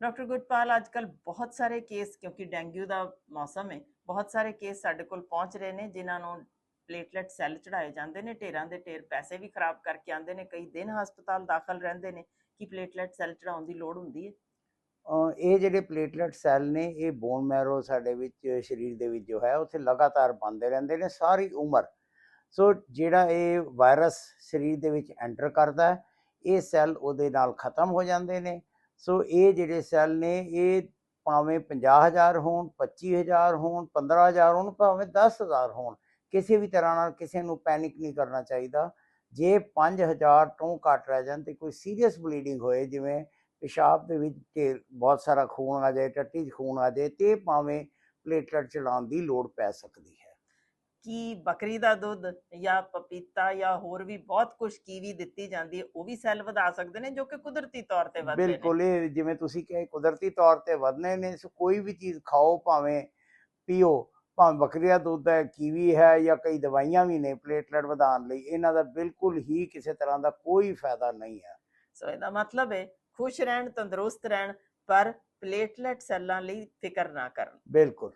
Doctor Gurpal ਅੱਜਕੱਲ ਬਹੁਤ ਸਾਰੇ ਕੇਸ, ਕਿਉਂਕਿ ਡੈਂਗੂ ਦਾ ਮੌਸਮ ਹੈ, ਬਹੁਤ ਸਾਰੇ ਕੇਸ ਸਾਡੇ ਕੋਲ ਪਹੁੰਚ ਰਹੇ ਨੇ, ਜਿਨ੍ਹਾਂ ਨੂੰ ਪਲੇਟਲੈਟ ਸੈੱਲ ਚੜਾਏ ਜਾਂਦੇ ਨੇ, ਢੇਰਾਂ ਦੇ ਢੇਰ ਪੈਸੇ ਵੀ ਖਰਾਬ ਕਰਕੇ ਆਉਂਦੇ ਨੇ, ਕਈ ਦਿਨ ਹਸਪਤਾਲ ਦਾਖਲ ਰਹਿੰਦੇ ਨੇ, ਕਿ ਪਲੇਟਲੈਟ ਸੈੱਲ ਚੜਾਉਣ ਦੀ ਲੋੜ ਹੁੰਦੀ ਹੈ? ਇਹ ਜਿਹੜੇ ਪਲੇਟਲੈਟ ਸੈੱਲ ਨੇ, ਇਹ ਬੋਨ ਮੈਰੋ ਸਾਡੇ ਵਿੱਚ, ਸਰੀਰ ਦੇ ਵਿੱਚ ਜੋ ਹੈ, ਉੱਥੇ ਲਗਾਤਾਰ ਬਣਦੇ ਰਹਿੰਦੇ ਨੇ, ਸਾਰੀ ਉਮਰ। ਸੋ, ਜਿਹੜਾ ਇਹ ਵਾਇਰਸ ਸਰੀਰ ਦੇ ਵਿੱਚ ਐਂਟਰ ਕਰਦਾ ਹੈ, ਇਹ ਸੈੱਲ ਉਹਦੇ ਨਾਲ ਖਤਮ ਹੋ ਜਾਂਦੇ ਨੇ ਸੋ ਇਹ ਜਿਹੜੇ ਸੈੱਲ ਨੇ, ਇਹ ਭਾਵੇਂ 50000 ਹੋਣ 25000 ਹੋਣ 15000 ਹੋਣ, ਭਾਵੇਂ 10000 ਹੋਣ, ਕਿਸੇ ਵੀ ਤਰ੍ਹਾਂ ਨਾਲ ਕਿਸੇ ਨੂੰ ਪੈਨਿਕ ਨਹੀਂ ਕਰਨਾ ਚਾਹੀਦਾ। ਜੇ 5000 ਤੋਂ ਘੱਟ ਰਹਿ ਜਾਣ ਤੇ ਕੋਈ ਸੀਰੀਅਸ ਬਲੀਡਿੰਗ ਹੋਏ, ਜਿਵੇਂ ਪਿਸ਼ਾਬ ਦੇ ਵਿੱਚ ਢੇਰ ਬਹੁਤ ਸਾਰਾ ਖੂਨ ਆ ਜਾਏ, ਟੱਟੀ 'ਚ ਖੂਨ ਆ ਜਾਏ, ਤੇ ਭਾਵੇਂ ਪਲੇਟਲੈਟ ਚੜਾਉਣ ਦੀ ਲੋੜ ਪੈ ਸਕਦੀ ਹੈ। ਕੀ ਬੱਕਰੀ ਦਾ ਦੁੱਧ ਜਾਂ ਪਪੀਤਾ ਜਾਂ ਹੋਰ ਵੀ ਬਹੁਤ ਕੁਝ ਕੀਵੀ ਦਿੱਤੀ ਜਾਂਦੀ ਹੈ ਉਹ ਵੀ ਸੈੱਲ ਵਧਾ ਸਕਦੇ ਨੇ ਜੋ ਕਿ ਕੁਦਰਤੀ ਤੌਰ ਤੇ ਵਧਦੇ ਨੇ। ਬਿਲਕੁਲ ਇਹ ਜਿਵੇਂ ਤੁਸੀਂ ਕਹੇ ਕੁਦਰਤੀ ਤੌਰ ਤੇ ਵਧਨੇ ਨੇ ਸੋ ਕੋਈ ਵੀ ਚੀਜ਼ ਖਾਓ ਭਾਵੇਂ ਪੀਓ ਭਾਵੇਂ ਬੱਕਰੀ ਦਾ ਦੁੱਧ ਹੈ ਕੀਵੀ ਹੈ ਜਾਂ ਕਈ ਦਵਾਈਆਂ ਵੀ ਨੇ ਪਲੇਟਲੈਟ ਵਧਾਉਣ ਲਈ ਇਹਨਾਂ ਦਾ ਬਿਲਕੁਲ ਹੀ ਕਿਸੇ ਤਰ੍ਹਾਂ ਦਾ ਕੋਈ ਫਾਇਦਾ ਨਹੀਂ ਹੈ। ਸੋ ਇਹਦਾ ਮਤਲਬ ਹੈ ਖੁਸ਼ ਰਹਿਣ ਤੰਦਰੁਸਤ ਰਹਿਣ ਪਰ ਪਲੇਟਲੈਟ ਸੈੱਲਾਂ ਲਈ ਫਿਕਰ ਨਾ ਕਰਨ। ਬਿਲਕੁਲ।